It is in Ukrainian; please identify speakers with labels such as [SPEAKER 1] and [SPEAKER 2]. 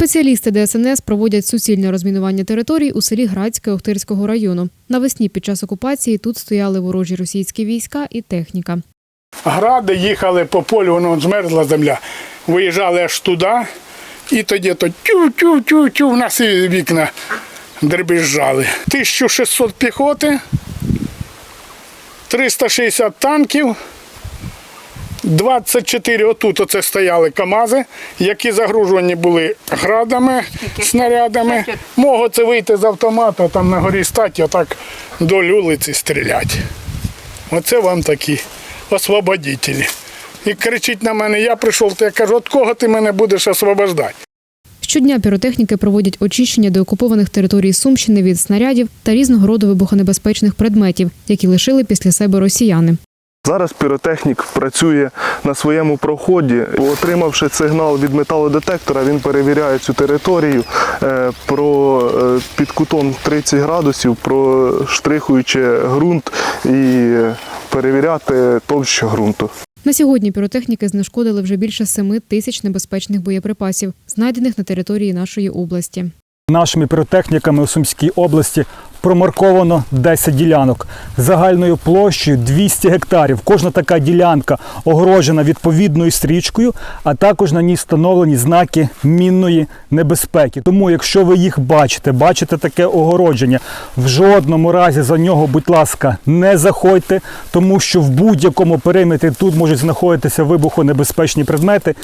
[SPEAKER 1] Спеціалісти ДСНС проводять суцільне розмінування територій у селі Градське Охтирського району. Навесні під час окупації тут стояли ворожі російські війська і техніка.
[SPEAKER 2] Гради їхали по полю, воно змерзла земля. Виїжджали аж туди, і тоді то тю-тю-тю-тю, в нас і вікна дребіжжали. 1600 піхоти, 360 танків, 24 отут оце стояли КАМАЗи, які загружені були градами, снарядами. Мого це вийти з автомата, там на горі статі, отак до вулиці стріляти. Оце вам такі освободителі. І кричить на мене, я прийшов, то я кажу, от кого ти мене будеш освобождати?
[SPEAKER 1] Щодня піротехніки проводять очищення деокупованих територій Сумщини від снарядів та різного роду вибухонебезпечних предметів, які лишили після себе росіяни.
[SPEAKER 3] Зараз піротехнік працює на своєму проході. Отримавши сигнал від металодетектора, він перевіряє цю територію е, про е, під кутом 30 градусів, проштрихуючи ґрунт і перевіряти товщу ґрунту.
[SPEAKER 1] На сьогодні піротехніки знешкодили вже більше семи тисяч небезпечних боєприпасів, знайдених на території нашої області.
[SPEAKER 4] Нашими піротехніками у Сумській області промарковано 10 ділянок загальною площею 200 гектарів. Кожна така ділянка огорожена відповідною стрічкою, а також на ній встановлені знаки мінної небезпеки. Тому, якщо ви їх бачите, бачите таке огородження, в жодному разі за нього, будь ласка, не заходьте, тому що в будь-якому периметрі тут можуть знаходитися вибухонебезпечні предмети.